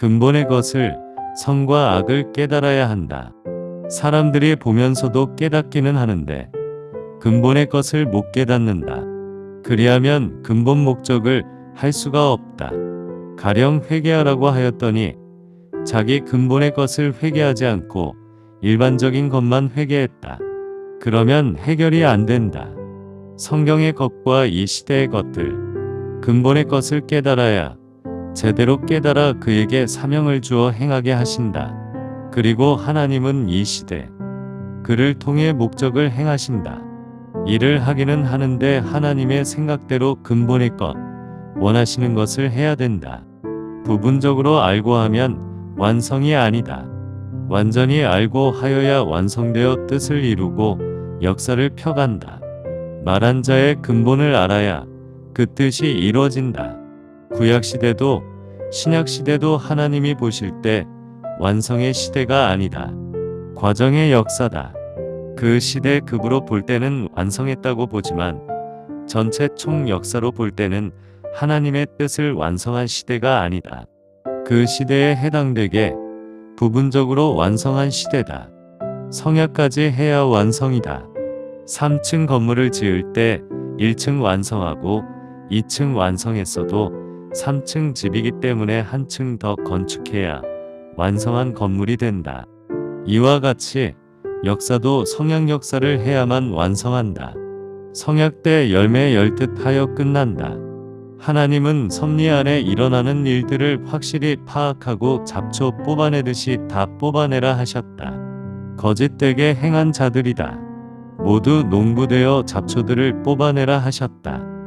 근본의 것을 선과 악을 깨달아야 한다. 사람들이 보면서도 깨닫기는 하는데 근본의 것을 못 깨닫는다. 그리하면 근본 목적을 할 수가 없다. 가령 회개하라고 하였더니 자기 근본의 것을 회개하지 않고 일반적인 것만 회개했다. 그러면 해결이 안 된다. 성경의 것과 이 시대의 것들, 근본의 것을 깨달아야 제대로 깨달아 그에게 사명을 주어 행하게 하신다. 그리고 하나님은 이 시대, 그를 통해 목적을 행하신다. 일을 하기는 하는데 하나님의 생각대로 근본의 것, 원하시는 것을 해야 된다. 부분적으로 알고 하면 완성이 아니다. 완전히 알고 하여야 완성되어 뜻을 이루고 역사를 펴간다. 말한 자의 근본을 알아야 그 뜻이 이루어진다. 구약 시대도 신약 시대도 하나님이 보실 때 완성의 시대가 아니다. 과정의 역사다. 그 시대 급으로 볼 때는 완성했다고 보지만 전체 총 역사로 볼 때는 하나님의 뜻을 완성한 시대가 아니다. 그 시대에 해당되게 부분적으로 완성한 시대다. 성약까지 해야 완성이다. 3층 건물을 지을 때 1층 완성하고 2층 완성했어도 3층 집이기 때문에 한층 더 건축해야 완성한 건물이 된다. 이와 같이 역사도 성약 역사를 해야만 완성한다. 성약 때 열매 열듯 하여 끝난다. 하나님은 섭리 안에 일어나는 일들을 확실히 파악하고 잡초 뽑아내듯이 다 뽑아내라 하셨다. 거짓되게 행한 자들이다. 모두 농부되어 잡초들을 뽑아내라 하셨다.